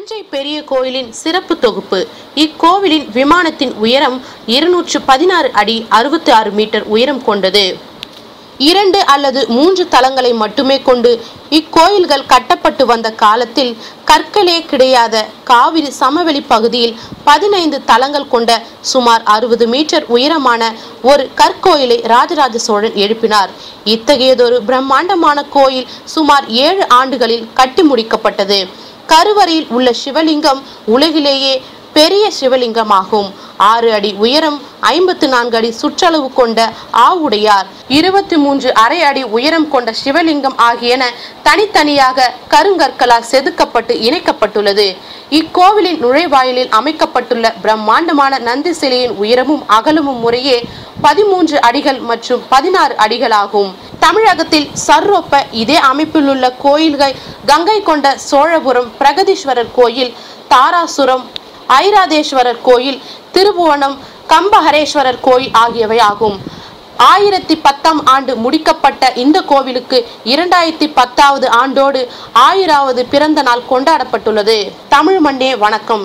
தஞ்சை பெரிய கோயிலின் சிறப்பு தொகுப்பு. இக்கோவிலின் விமானத்தின் உயரம் இருநூற்று பதினாறு அடி அறுபத்தி ஆறு மீட்டர் உயரம் கொண்டது. இரண்டு அல்லது மூன்று தளங்களை மட்டுமே கொண்டு இக்கோயில்கள் கட்டப்பட்டு வந்த காலத்தில் கற்களே கிடையாத காவிரி சமவெளி பகுதியில் பதினைந்து தளங்கள் கொண்ட சுமார் அறுபது மீட்டர் உயரமான ஒரு கற்கோயிலை ராஜராஜ சோழன் எழுப்பினார். இத்தகையதொரு பிரம்மாண்டமான கோயில் சுமார் ஏழு ஆண்டுகளில் கட்டி முடிக்கப்பட்டது. கருவறையில் உள்ள சிவலிங்கம் உலகிலேயே பெரிய சிவலிங்கமாகும். ஆறு அடி உயரம் ஐம்பத்து நான்கு அடி சுற்றளவு கொண்ட ஆவுடையார் இருபத்தி மூன்று அரை அடி உயரம் கொண்ட சிவலிங்கம் ஆகியன தனித்தனியாக கருங்கற்களால் செதுக்கப்பட்டு இணைக்கப்பட்டுள்ளது. இக்கோவிலின் நுழைவாயிலில் அமைக்கப்பட்டுள்ள பிரம்மாண்டமான நந்தி சிலையின் உயரமும் அகலமும் முறையே பதிமூன்று அடிகள் மற்றும் பதினாறு அடிகளாகும். தமிழகத்தில் சர்ரொப்ப இதே அமைப்பிலுள்ள கோயில்கள் கங்கை கொண்ட சோழபுரம் பிரகதீஸ்வரர் கோயில் தாராசுரம் ஐராதேஸ்வரர் கோயில் திருபுவனம் கம்பஹரேஸ்வரர் கோயில் ஆகியவை ஆகும். ஆயிரத்தி பத்தாம் ஆண்டு முடிக்கப்பட்ட இந்த கோவிலுக்கு இரண்டாயிரத்தி பத்தாவது ஆண்டோடு ஆயிராவது பிறந்த நாள் கொண்டாடப்பட்டுள்ளது. தமிழ் மண்ணே வணக்கம்.